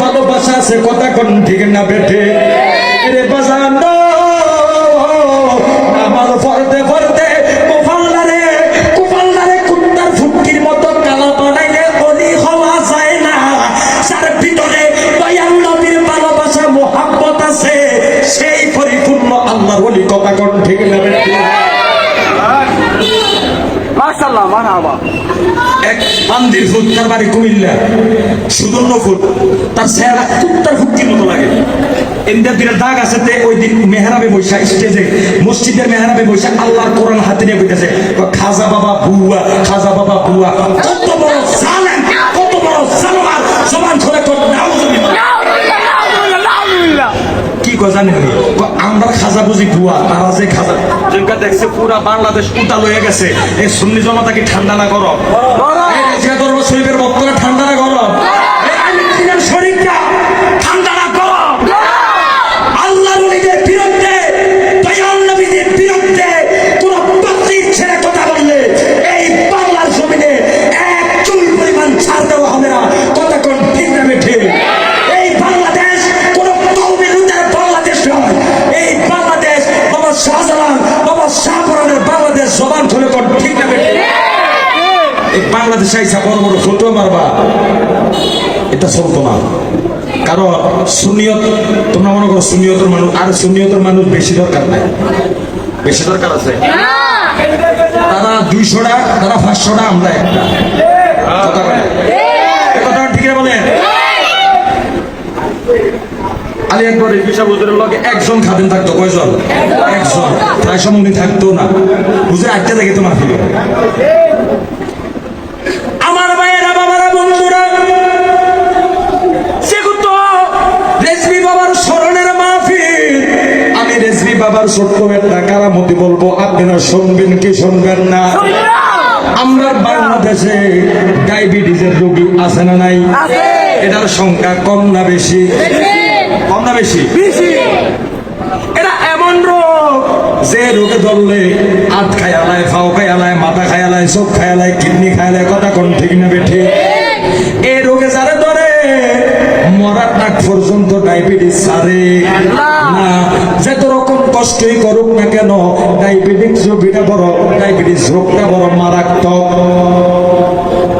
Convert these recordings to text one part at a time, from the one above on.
ভালোবাসা আছে কথা কোন ঠিক না বেঠে? মাশাল্লাহ মারহাবা। এক পান্দির ফুট তার বাড়ি কুমিল্লা। সুদর্ণ ফুট তার চেহারা কুত্তার ফুটকির মতো লাগে। ইন্ডিয়ার দিনের দাগ আছে তে ওই দিন মেহরাবে বৈশা স্টেজে মসজিদের মেহরাবে বৈশা আল্লাহর কোরআন হাতে নিয়ে বইতেছে। খাজা বাবা বুয়া খাজা বাবা বুয়া কত বড় জালেম কত বড় জবান ধরে কর নাউজুবিল্লাহ। কি কয় জানেন নি? কয় আমরা খাজা বুঝি ভুয়া তারা যে খাজা যেটা দেখছে পুরা বাংলাদেশ উতাল হয়ে গেছে। এই সুন্নি জনতাকে ঠান্ডা না করো ঠান্ডা না সুনিয়ত তোমরা মনে করো সুনিয়তের মানুষ আর সুনিয়তের মানুষ বেশি দরকার নাই। বেশি দরকার আছে? তারা দুইশোটা তারা পাঁচশোটা আমরা একটা। কথা কথা ঠিক বলে আলী একবার পিসা হুজুরের লগে একজন খাদেন থাকতো কয়জন? একজন। প্রায় সময় থাকতো না। হুজুর আটটা দেখে তোমার ফিরে বাবার ছোট্ট একটা কারামতি বলব আপনারা শুনবেন কি শুনবেন না? আমরা বাংলাদেশে ডায়াবেটিসের রোগী আছে না নাই? এটার সংখ্যা কম না বেশি? কম না বেশি? এটা এমন রোগ যে রোগে ধরলে হাত খায়ালায় ফাও খায়ালায় মাথা খায়ালায় চোখ খায়ালায় কিডনি খায়ালায় কথা কোন ঠিক না বেঠে এই রোগে যারা ধরে মরার নাক পর্যন্ত ডায়াবেটিস সারে না যত রকম কষ্টই করুক না কেন ডায়াবেটিস রোগীটা বড়, ডায়াবেটিস রোগটা বড় মারাত্মক।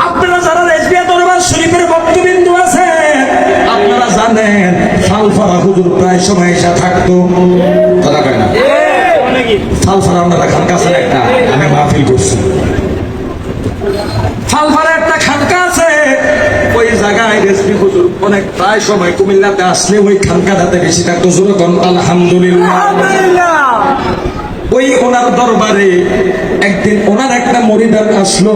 আপনারা যারা রেজবিয়া দরবার শরীফের ভক্তবিন্দু আছে আপনারা জানেন ফালফারা হুজুর প্রায় সময় এসে থাকতো। কথা আপনারা খানকা আছেন একটা আমি মাহফিল করছি। ফালফারা জায়গায় রেসপি হুজুর অনেক প্রায় সময় কুমিল্লাতে আসলে ওই খানকাটাতে বেশি থাকতো। জোরকন আলহামদুলিল্লাহ। ওই ওনার দরবারে একদিন ওনার একটা মরিদার আসলো।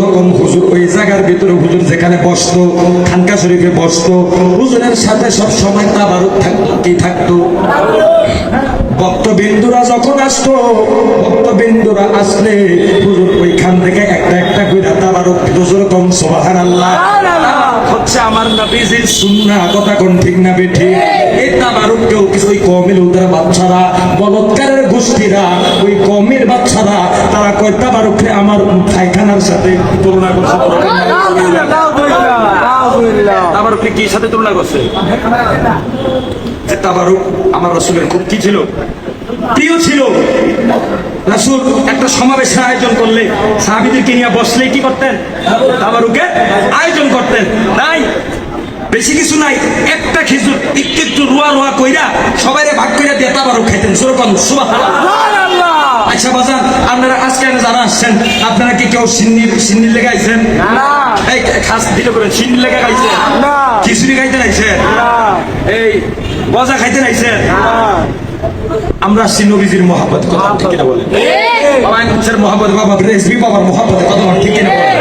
তখন হুজুর ওই জায়গার ভিতরে হুজুর যেখানে বসতো খানকা শরীফে বসতো হুজুরের সাথে সব সময় তাবারুক থাকতো কি থাকতো? ভক্তবিন্দুরা যখন আসতো ভক্তবিন্দুরা আসলে হুজুর ওইখান থেকে একটা একটা করে তাবারুক হুজুর কম সোবাহান হচ্ছে আমার নবীজির সুন্নাহ কথা কোন ঠিক না বেঠি? এই। তাবারুক কেউ কিছু ওই কমের উদার বাচ্চারা বলৎকারের গোষ্ঠীরা ওই কমের বাচ্চারা তারা কয় তাবারুককে আমার পায়খানার সাথে তুলনা করছে। তাবারুককে কি সাথে তুলনা করছে? যে তাবারুক আমার রসুলের খুব কি ছিল? প্রিয় ছিল। রাসুল একটা সমাবেশের আয়োজন করলে সাহাবিদেরকে নিয়ে বসলে কি করতেন? তাবারুকে আয়োজন করতেন। নাই বেশি কিছু নাই। একটা খেজুর একটু একটু রুয়া রুয়া কইরা সবাই ভাগ কইরা দিয়ে তাবারুক খাইতেন। সুরকম সুবাহ আচ্ছা বাজান আপনারা আজকে যারা আসছেন আপনারা কি কেউ সিন্নি সিন্নি লেগে আইছেন? এই খাস দিলে করে সিন্নি লেগে খাইছেন খিচুড়ি খাইতে নাইছেন এই গজা খাইতে নাইছেন আমরা শ্রীনবীজির মহাপত কথা ঠিক কিনা বলেন? বাবা ইনসের মহাব্বত বাবা রেসবি বাবার মহাপত কথা ঠিক কিনা বলেন?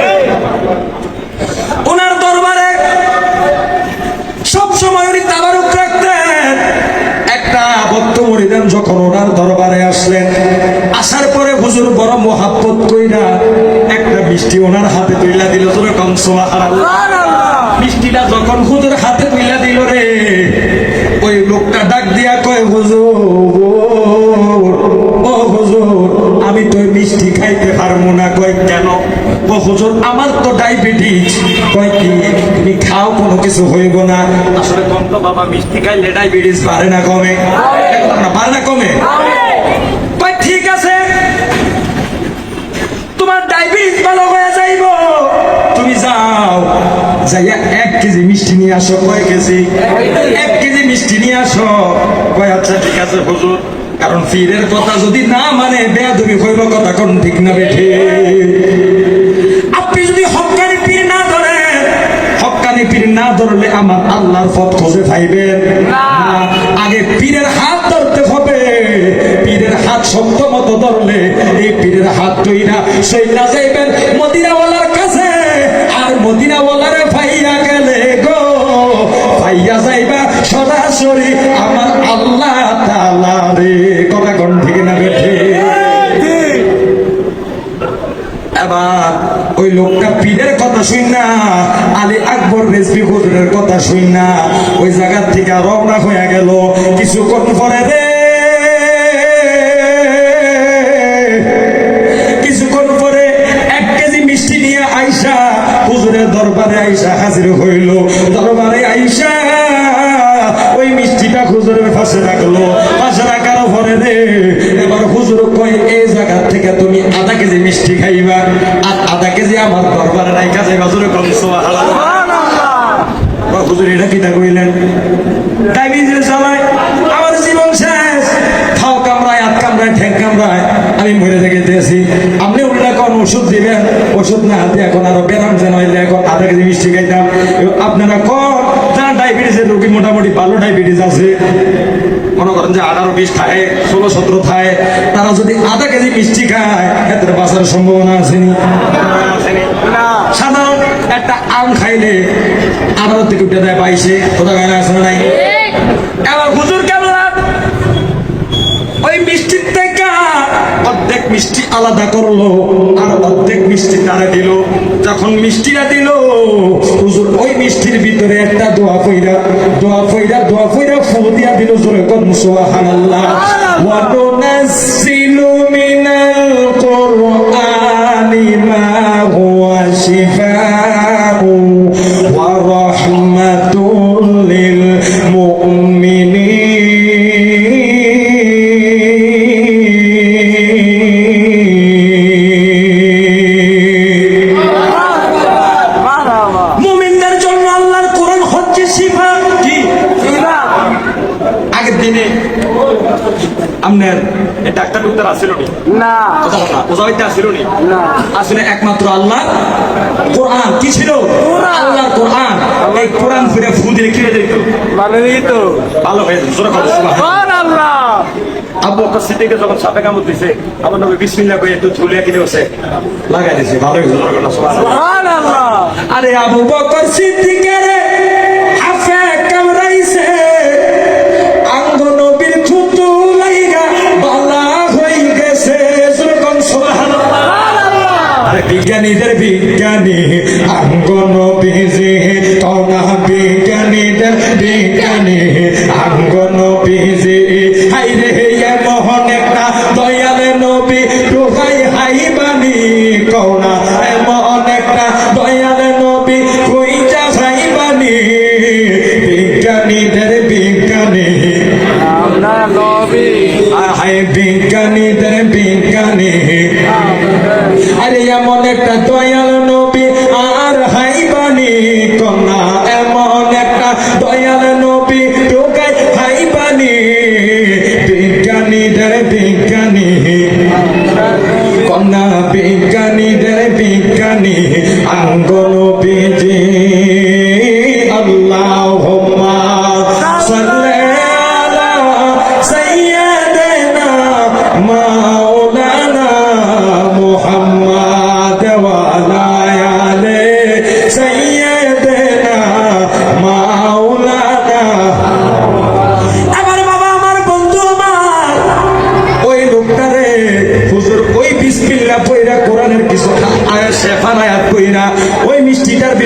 ওনার দরবারে সব সময় উনি তাবারুক রাখতেন। একটা ভক্ত মরিদান যখন ওনার দরবারে আসলেন। আসার পরে হুজুর বড় মহাপত কইরা একটা মিষ্টি ওনার হাতে তুইলা দিল তোর কম মিষ্টিটা যখন হুজুর হাতে তুইলা দিল রে ওই লোকটা ডাক দিয়া কয় হুজুর কয় কি তুমি খাও কোনো কিছু হইব না। আসলে কম তো বাবা মিষ্টি খাইলে ডায়াবেটিস পারে না কমে। না পারে না কমে? ঠিক আছে। তোমার ডায়াবেটিস ভালো হয়ে যাইব। তুমি যাও যাইয়া এক কেজি মিষ্টি নিয়ে আসো কয় কেজি? এক কেজি মিষ্টি নিয়ে আসো। কয় আচ্ছা ঠিক আছে হুজুর। কারণ পীরের কথা যদি না মানে বেয়াদবি হইব কথা কোন ঠিক না বেঠে? পীর না ধরলে আমার আল্লাহর পথ খুঁজে পাইবেন আগে পীরের হাত ধরতে হবে। পীরের হাত শক্ত মতো ধরলে এই পীরের হাত তৈরা সৈরা যাইবেন মদিনাওয়ালার কাছে। আর মদিনাওয়ালারে ভাইয়া গেলে গো ভাইয়া যাইবা সরাসরি আমার আল্লাহ তাআলা রে। কথা কোন ঠিক না বেঠে এবার ওই লোকটা পীরের কথা শুন না আলী আকবর রেজবি হুজুরের কথা শুন না ওই জায়গার থেকে রওনা হয়ে গেল। কিছুক্ষণ পরে ওষুধ না হাতে এখন আরও ব্যারাম যেন হইলে এখন আধা কেজি মিষ্টি খাইতাম। আপনারা যার ডায়াবেটিসের রোগী মোটামুটি ভালো ডায়াবেটিস আছে মনে করেন যে আঠারো বিশ খায় ষোলো সতেরো খায় তারা যদি আধা কেজি মিষ্টি খায় এদের বাঁচার সম্ভাবনা আসেনি সাধারণ একটা আম খাইলে আঠারো থেকে উঠে দেয় বাইশে কোথাও গায়ে আসে নাই? এবার হুজুর কেমন ওই মিষ্টির থেকে অর্ধেক মিষ্টি আলাদা করল আর অর্ধেক মিষ্টি তারা দিল? যখন মিষ্টিটা দিল হুজুর ওই মিষ্টির ভিতরে একটা দোয়া কইরা দোয়া কইরা দোয়া কইরা ফুল দিয়া দিল জোরে কর সুবহানাল্লাহ। ওয়া আপনার এই ডাক্তার ডাক্তার আসিল নি? না। কথা কথা ওজা হইতে আসিল না? আসলে একমাত্র আল্লাহ। কোরআন কি ছিল? আল্লাহর কোরআন। এই কোরআন ফিরে ফু যেত মানে তো। ভালো হয়ে যেত। আল্লাহ আবু বকর সিদ্দিকে যখন সাপে কামড় দিছে আমার নবী বিসমিল্লাহ কই একটু ঝুলিয়া কিনে বসে লাগাই দিছে ভালো হয়েছে সুবহানাল্লাহ। আরে আবু বকর সিদ্দিকের বিজ্ঞানীদের বিজ্ঞানী আঙ্গন নবীজি তনা বিজ্ঞানীদের বিজ্ঞানী আঙ্গন নবীজি আরে এমন একটা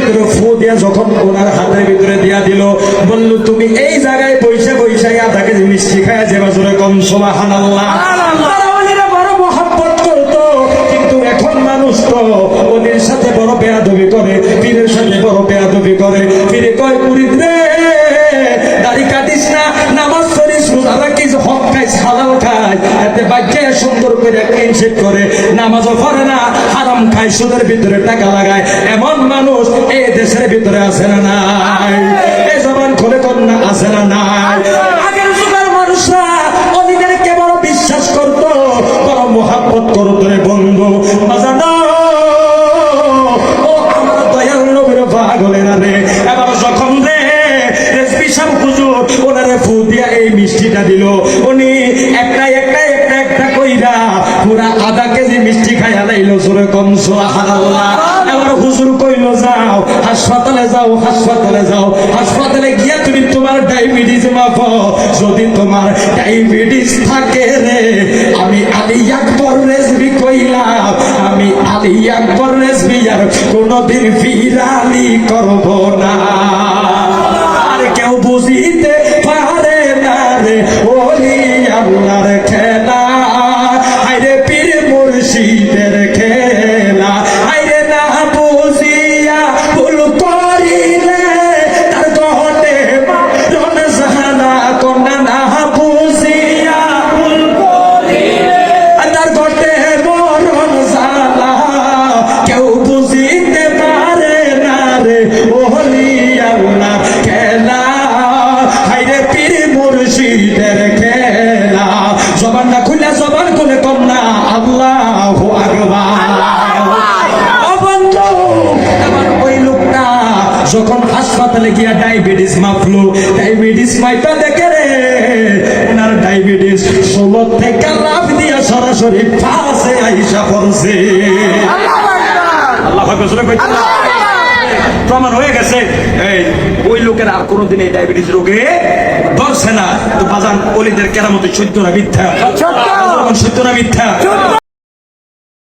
ভিতরে ফু দিয়া যখন ওনার হাতের ভিতরে দিয়া দিল, বলল, তুমি এই জায়গায় বইসা বইসা আধা কেজি মিষ্টি খায় যে বাজুরে কম তো ওদের সাথে বড় বেয়াদবি করে, পীরের সাথে বড় বেয়াদবি করে। পীরে কয় মুরিদ রে দাড়ি কাটিস না, নামাজ পড়িস, রোজা রাখিস, হক খাইস, হালাল খাই এতে বাক্যে সুন্দর করে ক্লিন করে, নামাজও পড়ে না, হারাম খায় সুদের ভিতরে টাকা লাগায়। এমন মানুষ দেশের ভিতরে আছে না নাই? এই জবান খুলে কন্যা আছে না নাই? আগের যুগের মানুষরা অলিদেরকে বড় বিশ্বাস করতো বড় মোহাব্বত করতো রে বন্ধু। বাজানো ও আমার দয়াল নবীর পাগলেরা রে। এবার যখন রে রেসপি সাহেব হুজুর ওনারে ফু দিয়া এই মিষ্টিটা দিল উনি একটা একটা একটা একটা কইরা পুরা আধা কেজি মিষ্টি খাইয়া লাইলো জোরে কম, সুবহানাল্লাহ। এবার হুজুর কইল, যাও, হাসপাতালে যাও হাসপাতালে যাও। হাসপাতালে গিয়া তুমি তোমার ডায়াবেটিস মাপো। যদি তোমার ডায়াবেটিস থাকে রে, আমি আলী আকবর রেসবি কইলাম। আমি আলী আকবর রেসবি আর কোনদিন ফিরালি করব না। গিয়া ডায়াবেটিস মাপলো ডায়াবেটিস মাইপা দেখে রে। ওনার ডায়াবেটিস ষোলো থেকে লাভ দিয়া সরাসরি ফাঁসে আইসা পড়ছে। আল্লাহ। প্রমাণ হয়ে গেছে। এই ওই লোকের আর কোনোদিন এই ডায়াবেটিস রোগে ধরছে না। তো বাজান অলিদের কেরামতি সত্য না মিথ্যা? সত্য। না মিথ্যা?